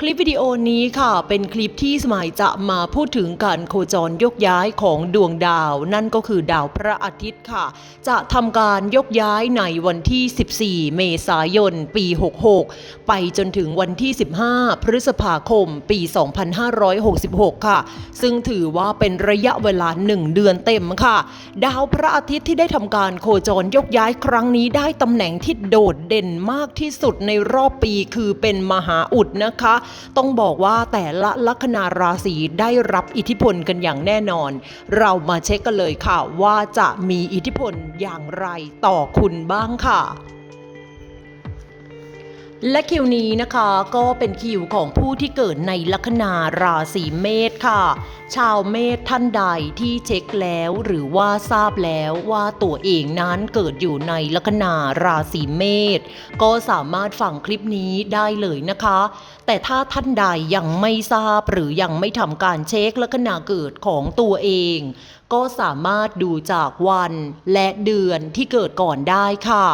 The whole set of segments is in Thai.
คลิปวิดีโอนี้ค่ะเป็นคลิปที่สมัยจะมาพูดถึงการโคจรยกย้ายของดวงดาว นั่นก็คือดาวพระอาทิตย์ค่ะ จะทำการยกย้ายในวันที่ 14 เมษายน ปี 66 ไปจนถึงวันที่ 15 พฤษภาคม ปี 2566 ค่ะ ซึ่งถือว่าเป็นระยะเวลา 1 เดือนเต็มค่ะ ดาวพระอาทิตย์ที่ได้ทำการโคจรยกย้ายครั้งนี้ได้ตำแหน่งที่โดดเด่นมากที่สุดในรอบปีคือเป็นมหาอุดนะคะต้องบอกว่าแต่ละลัคนาราศีได้รับอิทธิพลกันอย่างแน่นอน เรามาเช็คกันเลยค่ะว่าจะมีอิทธิพลอย่างไรต่อคุณบ้างค่ะ และคิวนี้นะคะก็เป็นคิวของผู้ที่เกิดในลัคนาราศีเมษค่ะ ชาวเมษท่านใดที่เช็คแล้วหรือว่าทราบแล้วว่าตัวเองนั้นเกิดอยู่ในลัคนาราศีเมษก็สามารถฟังคลิปนี้ได้เลยนะคะ แต่ถ้าท่านใดยังไม่ทราบหรือยังไม่ทำการเช็คลัคนาเกิดของตัวเองก็สามารถดูจากวันและเดือนที่เกิดก่อนได้ค่ะ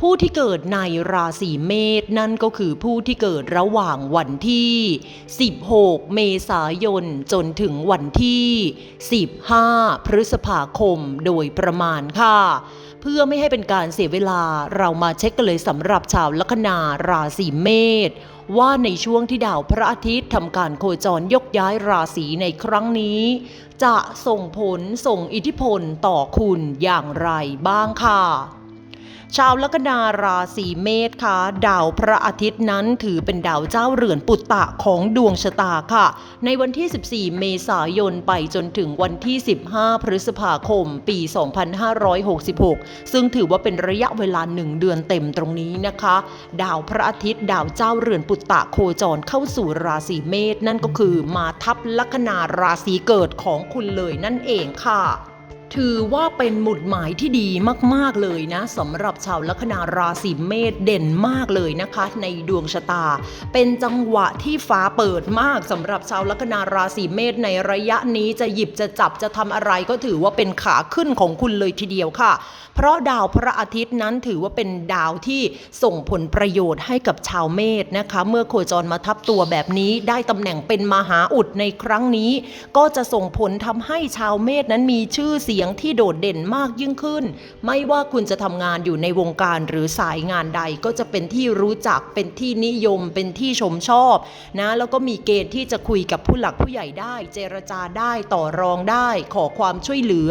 ผู้ที่เกิดในราศีเมษนั่นก็คือผู้ที่เกิดระหว่างวันที่ 16 เมษายนจนถึงวันที่ 15 พฤษภาคมโดยประมาณค่ะ เพื่อไม่ให้เป็นการเสียเวลาเรามาเช็คกันเลยสำหรับชาวลัคนาราศีเมษ ว่าในช่วงที่ดาวพระอาทิตย์ทำการโคจรยกย้ายราศีในครั้งนี้ จะส่งผลส่งอิทธิพลต่อคุณอย่างไรบ้างค่ะ ชาวลัคนาราศีเมษค่ะ ดาวพระอาทิตย์นั้นถือเป็นดาวเจ้าเรือนปุตตะของดวงชะตาค่ะ ในวันที่ 14 เมษายนไปจนถึงวันที่ 15 พฤษภาคม ปี 2566 ซึ่งถือว่าเป็นระยะเวลาหนึ่งเดือนเต็มตรงนี้นะคะ ดาวพระอาทิตย์ดาวเจ้าเรือนปุตตะโคจรเข้าสู่ราศีเมษนั่นก็คือมาทับลัคนาราศีเกิดของคุณเลยนั่นเองค่ะ ถือว่าเป็นหมุดหมายที่ดีมาก ๆ เลยนะสำหรับชาวลัคนาราศีเมษเด่นมากเลยนะคะ ในดวงชะตา เป็นจังหวะที่ฟ้าเปิดมากสำหรับชาวลัคนาราศีเมษในระยะนี้จะหยิบจะจับจะทำอะไรก็ถือว่าเป็นขาขึ้นของคุณเลยทีเดียวค่ะ เพราะดาวพระอาทิตย์นั้นถือว่าเป็นดาวที่ส่งผลประโยชน์ให้กับชาวเมษนะคะ เมื่อโคจรมาทับตัวแบบนี้ได้ตำแหน่งเป็นมหาอุดในครั้งนี้ ก็จะส่งผลทำให้ชาวเมษนั้นมีชื่อเสียงียงที่โดดเด่นมากยิ่งขึ้น ไม่ว่าคุณจะทำงานอยู่ในวงการหรือสายงานใดก็จะเป็นที่รู้จักเป็นที่นิยม เป็นที่ชมชอบนะแล้วก็มีเกณฑ์ที่จะคุยกับผู้หลักผู้ใหญ่ได้ เจรจาได้ต่อรองได้ ขอความช่วยเหลือ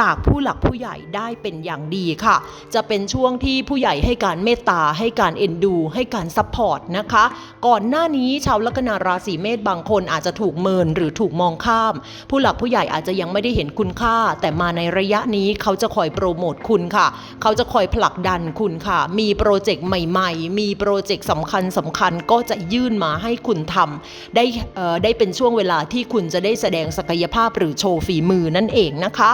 จากผู้หลักผู้ใหญ่ได้เป็นอย่างดีค่ะ จะเป็นช่วงที่ผู้ใหญ่ให้การเมตตาให้การเอ็นดู ให้การซัพพอร์ตนะคะ ก่อนหน้านี้ชาวลัคนาราศีเมษบางคนอาจจะถูกเมินหรือถูกมองข้าม ผู้หลักผู้ใหญ่อาจจะยังไม่ได้เห็นคุณค่าแต่มาในระยะนี้เขาจะคอยโปรโมทคุณค่ะ เขาจะคอยผลักดันคุณค่ะ มีโปรเจกต์ใหม่ๆ มีโปรเจกต์สำคัญสำคัญก็จะยื่นมาให้คุณทำได้ได้เป็นช่วงเวลาที่คุณจะได้แสดงศักยภาพหรือโชว์ฝีมือนั่นเองนะคะ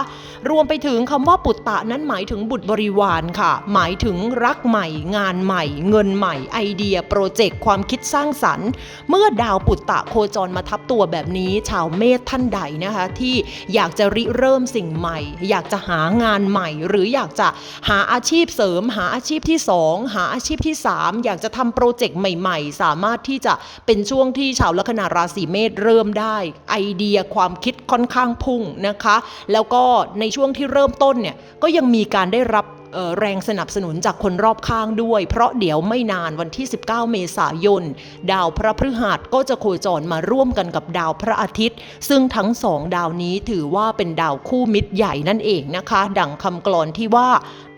รวมไปถึงคำว่าปุตตะนั้นหมายถึงบุตรบริวารค่ะ หมายถึงรักใหม่ งานใหม่ เงินใหม่ ไอเดีย โปรเจกต์ความคิดสร้างสรรค์ เมื่อดาวปุตตะโคจรมาทับตัวแบบนี้ ชาวเมษท่านใดนะคะ ที่อยากจะริเริ่มสิ่งใหม่อยากจะหางานใหม่ หรืออยากจะหาอาชีพเสริม หาอาชีพที่ 2 หาอาชีพที่ 3 อยากจะทำโปรเจกต์ใหม่ๆ สามารถที่จะเป็นช่วงที่ชาวลัคนาราศีเมษเริ่มได้ ไอเดียความคิดค่อนข้างพุ่งนะคะ แล้วก็ในช่วงที่เริ่มต้นเนี่ยก็ยังมีการได้รับ แรงสนับสนุนจากคนรอบข้างด้วย เพราะเดี๋ยวไม่นานวันที่ 19 เมษายน ดาวพระพฤหัสก็จะโคจรมาร่วมกันกับดาวพระอาทิตย์ ซึ่งทั้งสองดาวนี้ถือว่าเป็นดาวคู่มิตรใหญ่นั่นเองนะคะ ดังคำกลอนที่ว่า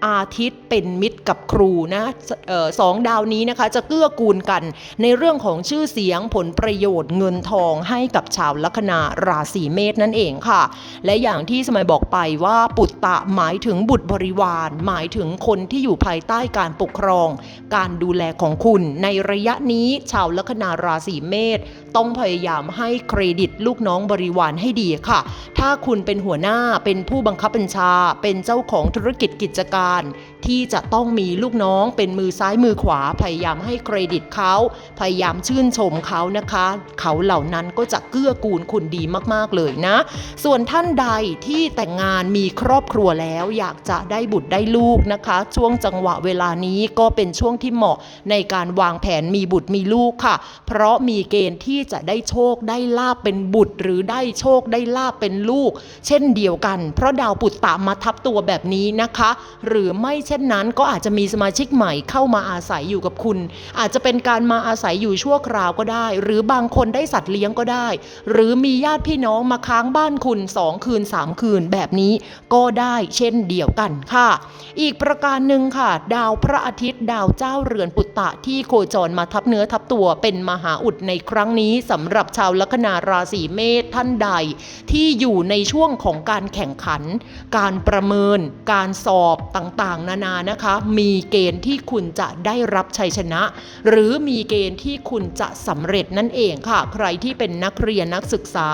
อาทิตย์เป็นมิตรกับครูนะออสองดาวนี้นะคะจะเกื้อกูลกันในเรื่องของชื่อเสียงผลประโยชน์เงินทองให้กับชาวลัคนาราศีเมษนั่นเองค่ะ และอย่างที่สมัยบอกไปว่าปุตตะหมายถึงบุตรบริวาร หมายถึงคนที่อยู่ภายใต้การปกครอง การดูแลของคุณ ในระยะนี้ชาวลัคนาราศีเมษต้องพยายามให้เครดิตลูกน้องบริวารให้ดีค่ะ ถ้าคุณเป็นหัวหน้าเป็นผู้บังคับบัญชาเป็นเจ้าของธุรกิจกิจการการที่จะต้องมีลูกน้องเป็นมือซ้ายมือขวาพยายามให้เครดิตเขา พยายามชื่นชมเขานะคะ เขาเหล่านั้นก็จะเกื้อกูลคุณดีมากๆเลยนะ ส่วนท่านใดที่แต่งงานมีครอบครัวแล้วอยากจะได้บุตรได้ลูกนะคะ ช่วงจังหวะเวลานี้ก็เป็นช่วงที่เหมาะในการวางแผนมีบุตรมีลูกค่ะ เพราะมีเกณฑ์ที่จะได้โชคได้ลาบเป็นบุตร หรือได้โชคได้ลาบเป็นลูก เช่นเดียวกัน เพราะดาวปุตตะมาทับตัวแบบนี้นะคะหรือไม่เช่นนั้นก็อาจจะมีสมาชิกใหม่เข้ามาอาศัยอยู่กับคุณ อาจจะเป็นการมาอาศัยอยู่ชั่วคราวก็ได้ หรือบางคนได้สัตว์เลี้ยงก็ได้ หรือมีญาติพี่น้องมาค้างบ้านคุณ 2 คืน 3 คืนแบบนี้ก็ได้เช่นเดียวกันค่ะ อีกประการหนึ่งค่ะ ดาวพระอาทิตย์ ดาวเจ้าเรือนปุตตะที่โคจรมาทับเนื้อทับตัวเป็นมหาอุดในครั้งนี้สำหรับชาวลัคนาราศีเมษท่านใด ที่อยู่ในช่วงของการแข่งขัน การประเมิน การสอบต่างต่างๆ นานานะคะ มีเกณฑ์ที่คุณจะได้รับชัยชนะ หรือมีเกณฑ์ที่คุณจะสำเร็จนั่นเองค่ะ ใครที่เป็นนักเรียนนักศึกษา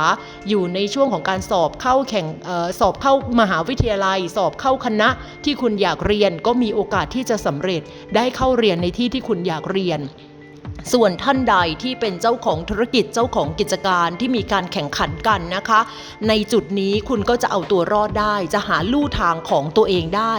อยู่ในช่วงของการสอบเข้าแข่งออสอบเข้ามหาวิทยาลัย สอบเข้าคณะที่คุณอยากเรียนก็มีโอกาสที่จะสำเร็จได้เข้าเรียนในที่ที่คุณอยากเรียน ส่วนท่านใดที่เป็นเจ้าของธุรกิจเจ้าของกิจการที่มีการแข่งขันกันนะคะ ในจุดนี้คุณก็จะเอาตัวรอดได้ จะหาลู่ทางของตัวเองได้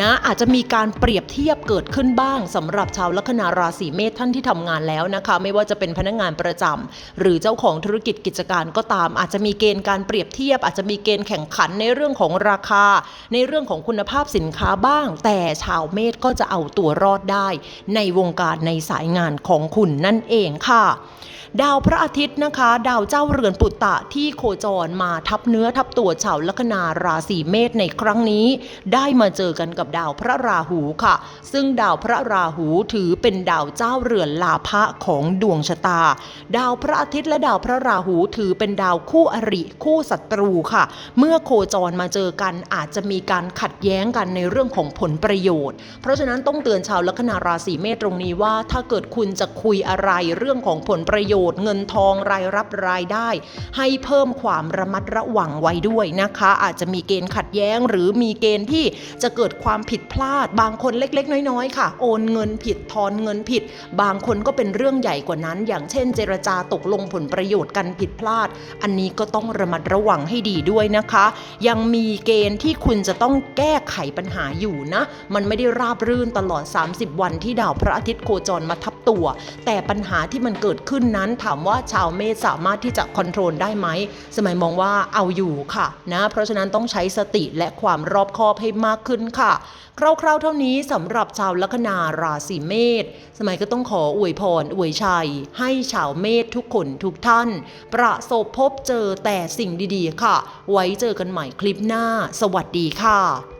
นะอาจจะมีการเปรียบเทียบเกิดขึ้นบ้างสำหรับชาวลัคนาราศีเมษท่านที่ทำงานแล้วนะคะ ไม่ว่าจะเป็นพนักงานประจำหรือเจ้าของธุรกิจกิจการก็ตาม อาจจะมีเกณฑ์การเปรียบเทียบ อาจจะมีเกณฑ์แข่งขันในเรื่องของราคา ในเรื่องของคุณภาพสินค้าบ้าง แต่ชาวเมษก็จะเอาตัวรอดได้ ในวงการในสายงานของคุณนั่นเองค่ะ ดาวพระอาทิตย์นะคะ ดาวเจ้าเรือนปุตตะที่โคจรมาทับเนื้อทับตัวชาวลัคนาราศีเมษในครั้งนี้ ได้มาเจอกันกับดาวพระราหูค่ะ ซึ่งดาวพระราหูถือเป็นดาวเจ้าเรือนลาภะของดวงชะตา ดาวพระอาทิตย์และดาวพระราหูถือเป็นดาวคู่อริคู่ศัตรูค่ะ เมื่อโคจรมาเจอกันอาจจะมีการขัดแย้งกันในเรื่องของผลประโยชน์ เพราะฉะนั้นต้องเตือนชาวลัคนาราศีเมษตรงนี้ว่า ถ้าเกิดคุณจะคุยอะไรเรื่องของผลประโยชน์เงินทองรายรับรายได้ ให้เพิ่มความระมัดระวังไว้ด้วยนะคะ อาจจะมีเกณฑ์ขัดแย้ง หรือมีเกณฑ์ที่จะเกิดความผิดพลาด บางคนเล็กๆ น้อยๆ ค่ะ โอนเงินผิดทอนเงินผิด บางคนก็เป็นเรื่องใหญ่กว่านั้น อย่างเช่น เจรจาตกลงผลประโยชน์กันผิดพลาด อันนี้ก็ต้องระมัดระวังให้ดีด้วยนะคะ ยังมีเกณฑ์ที่คุณจะต้องแก้ไขปัญหาอยู่นะ มันไม่ได้ราบรื่นตลอด 30 วันที่ดาวพระอาทิตย์โคจรมาทับตัวแต่ปัญหาที่มันเกิดขึ้นนั้นถามว่าชาวเมษสามารถที่จะคอนโทรลได้ไหม สมัยมองว่าเอาอยู่ค่ะนะเพราะฉะนั้นต้องใช้สติและความรอบคอบให้มากขึ้นค่ะ คร่าวๆเท่านี้สำหรับชาวลัคนาราศีเมษสมัยก็ต้องขออวยพรอวยชัย ให้ชาวเมษทุกคนทุกท่าน ประสบพบเจอแต่สิ่งดีๆค่ะ ไว้เจอกันใหม่คลิปหน้า สวัสดีค่ะ